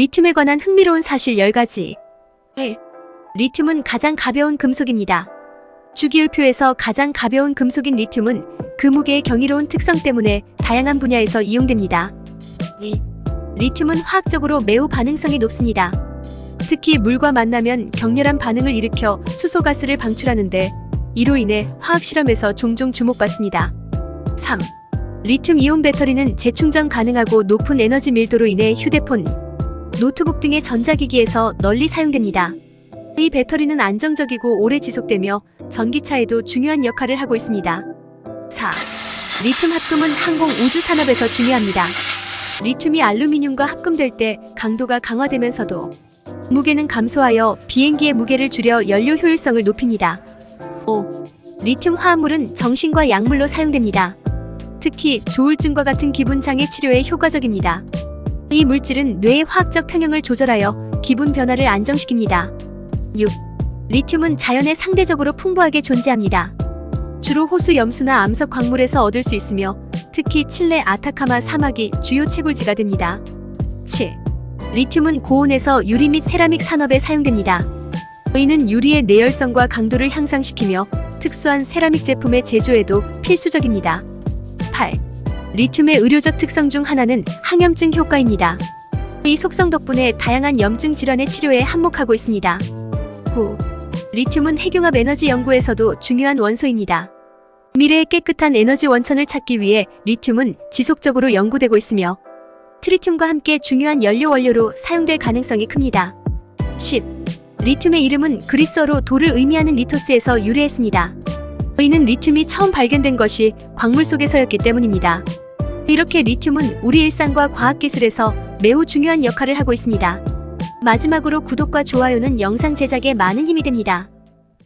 리튬에 관한 흥미로운 사실 10가지. 1. 리튬은 가장 가벼운 금속입니다. 주기율표에서 가장 가벼운 금속인 리튬은 그 무게의 경이로운 특성 때문에 다양한 분야에서 이용됩니다. 2. 리튬은 화학적으로 매우 반응성이 높습니다. 특히 물과 만나면 격렬한 반응을 일으켜 수소가스를 방출하는데 이로 인해 화학 실험에서 종종 주목받습니다. 3. 리튬 이온 배터리는 재충전 가능하고 높은 에너지 밀도로 인해 휴대폰, 노트북 등의 전자기기에서 널리 사용됩니다. 이 배터리는 안정적이고 오래 지속되며 전기차에도 중요한 역할을 하고 있습니다. 4. 리튬 합금은 항공 우주 산업에서 중요합니다. 리튬이 알루미늄과 합금될 때 강도가 강화되면서도 무게는 감소하여 비행기의 무게를 줄여 연료 효율성을 높입니다. 5. 리튬 화합물은 정신과 약물로 사용됩니다. 특히 조울증과 같은 기분 장애 치료에 효과적입니다. 이 물질은 뇌의 화학적 평형을 조절하여 기분 변화를 안정시킵니다. 6. 리튬은 자연에 상대적으로 풍부하게 존재합니다. 주로 호수 염수나 암석 광물에서 얻을 수 있으며 특히 칠레 아타카마 사막이 주요 채굴지가 됩니다. 7. 리튬은 고온에서 유리 및 세라믹 산업에 사용됩니다. 이는 유리의 내열성과 강도를 향상시키며 특수한 세라믹 제품의 제조에도 필수적입니다. 8. 리튬의 의료적 특성 중 하나는 항염증 효과입니다. 이 속성 덕분에 다양한 염증 질환의 치료에 한몫하고 있습니다. 9. 리튬은 핵융합 에너지 연구에서도 중요한 원소입니다. 미래의 깨끗한 에너지 원천을 찾기 위해 리튬은 지속적으로 연구되고 있으며 트리튬과 함께 중요한 연료 원료로 사용될 가능성이 큽니다. 10. 리튬의 이름은 그리스어로 돌을 의미하는 리토스에서 유래했습니다. 이는 리튬이 처음 발견된 것이 광물 속에서였기 때문입니다. 이렇게 리튬은 우리 일상과 과학기술에서 매우 중요한 역할을 하고 있습니다. 마지막으로 구독과 좋아요는 영상 제작에 많은 힘이 됩니다.